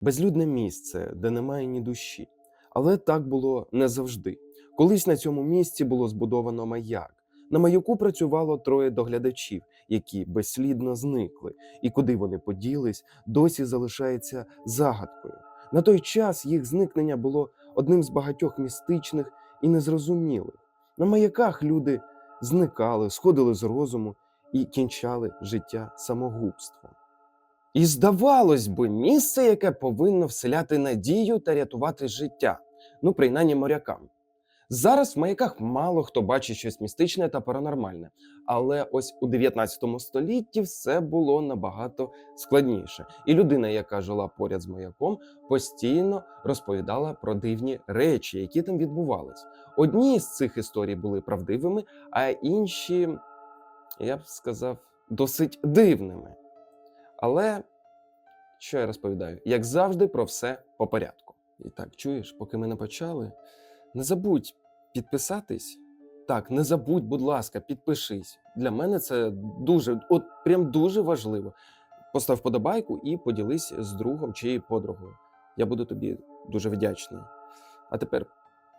Безлюдне місце, де немає ні душі. Але так було не завжди. Колись на цьому місці було збудовано маяк. На маяку працювало троє доглядачів, які безслідно зникли, і куди вони поділись, досі залишається загадкою. На той час їх зникнення було одним з багатьох містичних і незрозумілих. На маяках люди зникали, сходили з розуму і кінчали життя самогубством. І здавалось би, місце, яке повинно вселяти надію та рятувати життя, ну принаймні морякам. Зараз в маяках мало хто бачить щось містичне та паранормальне, але ось у 19 столітті все було набагато складніше. І людина, яка жила поряд з маяком, постійно розповідала про дивні речі, які там відбувались. Одні з цих історій були правдивими, а інші, я б сказав, досить дивними. Але що я розповідаю? Як завжди, про все по порядку. І так, чуєш, поки ми не почали, не забудь підписатись. Так, не забудь, будь ласка, підпишись. Для мене це дуже, от прям дуже важливо. Постав вподобайку і поділись з другом чи подругою. Я буду тобі дуже вдячний. А тепер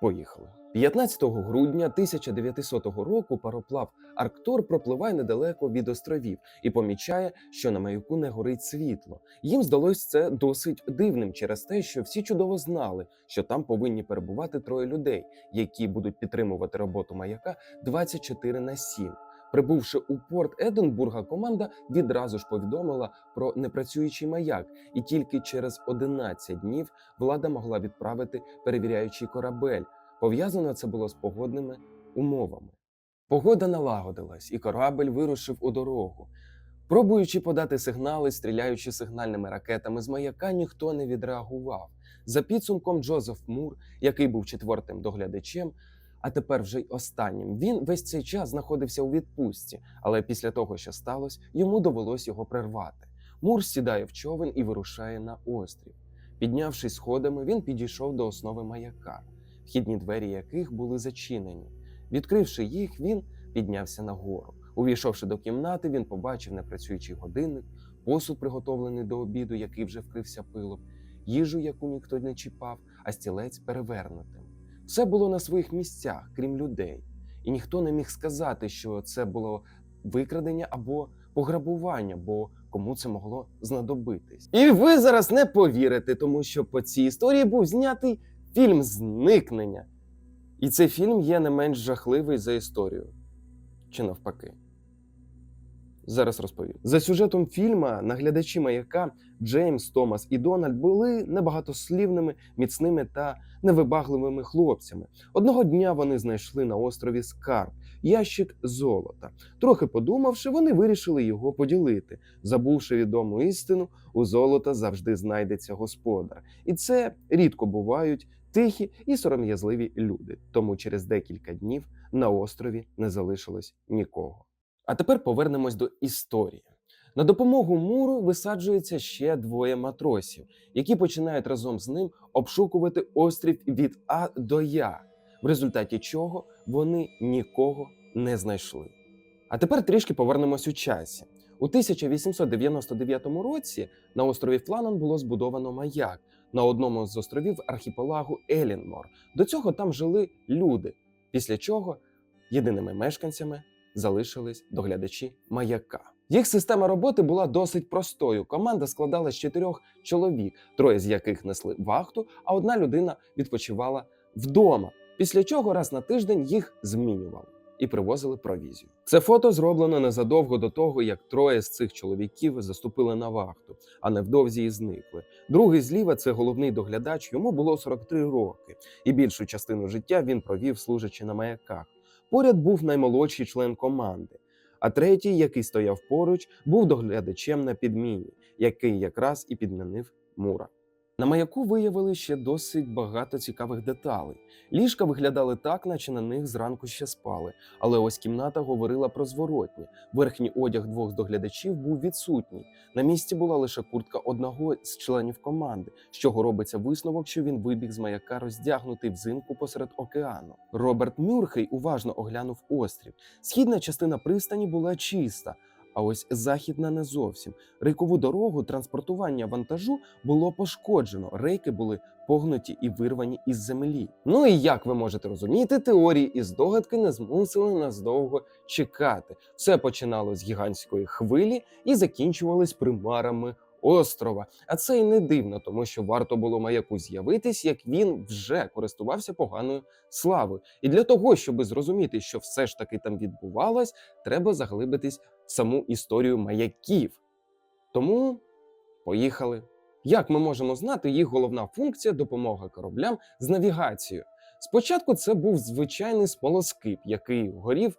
поїхали. 15 грудня 1900 року пароплав Арктур пропливає недалеко від островів і помічає, що на маяку не горить світло. Їм здалось це досить дивним через те, що всі чудово знали, що там повинні перебувати троє людей, які будуть підтримувати роботу маяка 24 на 7. Прибувши у порт Единбурга, команда відразу ж повідомила про непрацюючий маяк, і тільки через 11 днів влада могла відправити перевіряючий корабель. Пов'язано це було з погодними умовами. Погода налагодилась, і корабль вирушив у дорогу. Пробуючи подати сигнали, стріляючи сигнальними ракетами з маяка, ніхто не відреагував. За підсумком Джозеф Мур, який був четвертим доглядачем, а тепер вже й останнім, він весь цей час знаходився у відпустці, але після того, що сталося, йому довелось його прервати. Мур сідає в човен і вирушає на острів. Піднявшись сходами, він підійшов до основи маяка, вхідні двері яких були зачинені. Відкривши їх, він піднявся нагору. Увійшовши до кімнати, він побачив непрацюючий годинник, посуд, приготовлений до обіду, який вже вкрився пилом, їжу, яку ніхто не чіпав, а стілець перевернутим. Все було на своїх місцях, крім людей, і ніхто не міг сказати, що це було викрадення або пограбування, бо кому це могло знадобитись. І ви зараз не повірите, тому що по цій історії був знятий фільм Зникнення. І цей фільм є не менш жахливий за історію. Чи навпаки? Зараз розповім. За сюжетом фільма наглядачі маяка Джеймс, Томас і Дональд були небагатослівними, міцними та невибагливими хлопцями. Одного дня вони знайшли на острові скарб, ящик золота. Трохи подумавши, вони вирішили його поділити. Забувши відому істину, у золота завжди знайдеться господар. І це рідко бувають тихі і сором'язливі люди. Тому через декілька днів на острові не залишилось нікого. А тепер повернемось до історії. На допомогу муру висаджується ще двоє матросів, які починають разом з ним обшукувати острів від А до Я, в результаті чого вони нікого не знайшли. А тепер трішки повернемось у часі. У 1899 році на острові Фланан було збудовано маяк на одному з островів архіпелагу Елінмор. До цього там жили люди, після чого єдиними мешканцями залишились доглядачі маяка. Їх система роботи була досить простою. Команда складалась з чотирьох чоловік, троє з яких несли вахту, а одна людина відпочивала вдома. Після чого раз на тиждень їх змінювали і привозили провізію. Це фото зроблено незадовго до того, як троє з цих чоловіків заступили на вахту, а невдовзі і зникли. Другий зліва це головний доглядач. Йому було 43 роки, і більшу частину життя він провів служачи на маяках. Поряд був наймолодший член команди, а третій, який стояв поруч, був доглядачем на підміні, який якраз і підмінив Мура. На маяку виявили ще досить багато цікавих деталей. Ліжка виглядали так, наче на них зранку ще спали. Але ось кімната говорила про зворотнє. Верхній одяг двох доглядачів був відсутній. На місці була лише куртка одного з членів команди, з чого робиться висновок, що він вибіг з маяка роздягнутий взимку посеред океану. Роберт Мюрхей уважно оглянув острів. Східна частина пристані була чиста. А ось західна не зовсім. Рейкову дорогу транспортування вантажу було пошкоджено. Рейки були погнуті і вирвані із землі. Ну і як ви можете розуміти, теорії і здогадки не змусили нас довго чекати. Все починалось з гігантської хвилі і закінчувалось примарами острова. А це й не дивно, тому що варто було маяку з'явитись, як він вже користувався поганою славою. І для того, щоб зрозуміти, що все ж таки там відбувалось, треба заглибитись в саму історію маяків. Тому поїхали. Як ми можемо знати, їх головна функція допомога кораблям з навігацією. Спочатку це був звичайний смолоскип, який горів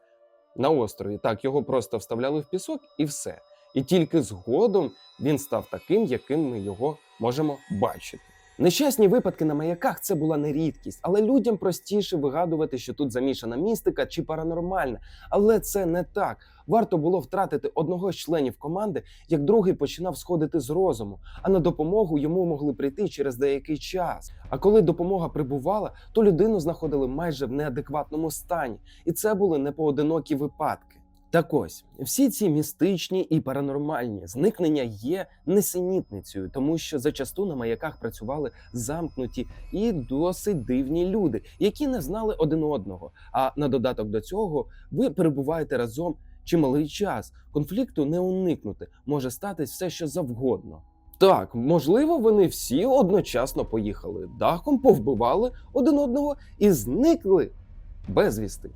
на острові. Так, його просто вставляли в пісок і все. І тільки згодом він став таким, яким ми його можемо бачити. Нещасні випадки на маяках це була не рідкість, але людям простіше вигадувати, що тут замішана містика чи паранормальне. Але це не так. Варто було втратити одного з членів команди, як другий починав сходити з розуму, а на допомогу йому могли прийти через деякий час. А коли допомога прибувала, то людину знаходили майже в неадекватному стані, і це були непоодинокі випадки. Так ось всі ці містичні і паранормальні зникнення є несенітницею, тому що зачасту на маяках працювали замкнуті і досить дивні люди, які не знали один одного. А на додаток до цього ви перебуваєте разом чималий час. Конфлікту не уникнути може статись все, що завгодно. Так, можливо, вони всі одночасно поїхали дахом, повбивали один одного і зникли безвісти.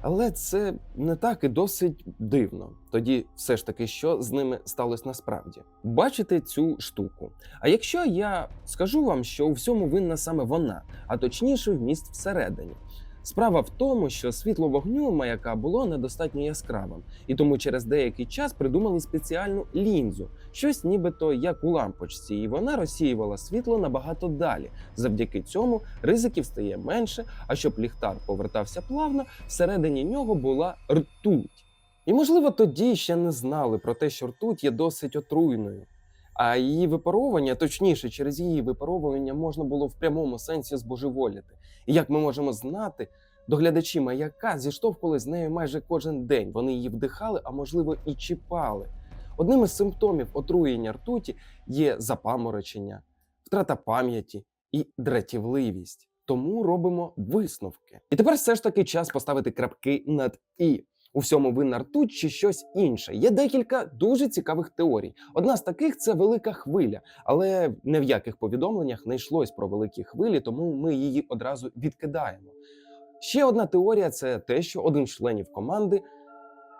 Але це не так і досить дивно. Тоді все ж таки, що з ними сталося насправді? Бачите цю штуку. А якщо я скажу вам, що у всьому винна саме вона, а точніше вміст всередині. Справа в тому, що світло вогню маяка було недостатньо яскравим, і тому через деякий час придумали спеціальну лінзу, щось нібито як у лампочці, і вона розсіювала світло набагато далі. Завдяки цьому ризиків стає менше. А щоб ліхтар повертався плавно, всередині нього була ртуть. І можливо тоді ще не знали про те, що ртуть є досить отруйною. А її випаровування, точніше, через її випаровування можна було в прямому сенсі збожеволіти. І як ми можемо знати, доглядачі маяка зіштовхували з нею майже кожен день. Вони її вдихали, а можливо і чіпали. Одним із симптомів отруєння ртуті є запаморочення, втрата пам'яті і дратівливість. Тому робимо висновки. І тепер все ж таки час поставити крапки над і. У всьому винна ртуть чи щось інше. Є декілька дуже цікавих теорій. Одна з таких це велика хвиля, але не в яких повідомленнях не йшлось про великі хвилі, тому ми її одразу відкидаємо. Ще одна теорія це те, що один з членів команди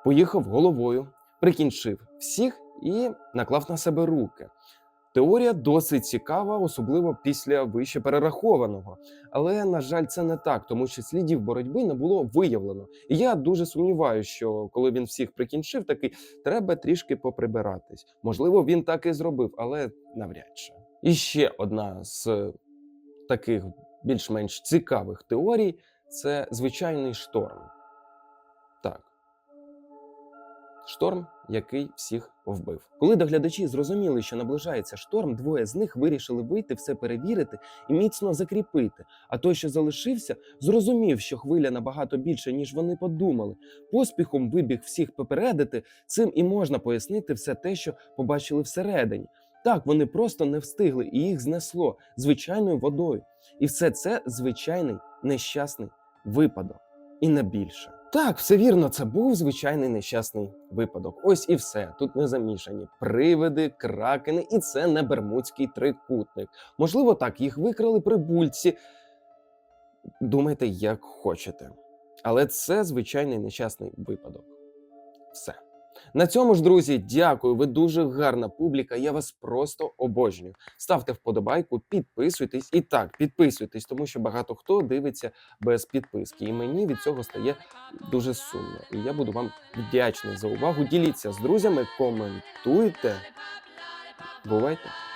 поїхав головою, прикінчив всіх і наклав на себе руки. Теорія досить цікава, особливо після вище перерахованого. Але на жаль, це не так, тому що слідів боротьби не було виявлено. І я дуже сумніваюся, що коли він всіх прикінчив, такий треба трішки поприбиратись. Можливо, він так і зробив, але навряд чи. І ще одна з таких більш-менш цікавих теорій це звичайний шторм. Шторм, який всіх вбив. Коли доглядачі зрозуміли, що наближається шторм, двоє з них вирішили вийти, все перевірити і міцно закріпити. А той, що залишився, зрозумів, що хвиля набагато більше, ніж вони подумали. Поспіхом вибіг всіх попередити. Цим і можна пояснити все те, що побачили всередині. Так, вони просто не встигли, і їх знесло звичайною водою. І все це звичайний нещасний випадок, і не більше. Так, все вірно, це був звичайний нещасний випадок. Ось і все. Тут не замішані привиди, кракени, і це не бермудський трикутник. Можливо, так, їх викрали прибульці. Думайте, як хочете. Але це звичайний нещасний випадок. Все. На цьому ж, друзі, дякую. Ви дуже гарна публіка. Я вас просто обожнюю. Ставте вподобайку, підписуйтесь і так, підписуйтесь, тому що багато хто дивиться без підписки. І мені від цього стає дуже сумно. І я буду вам вдячний за увагу. Діліться з друзями, коментуйте. Бувайте!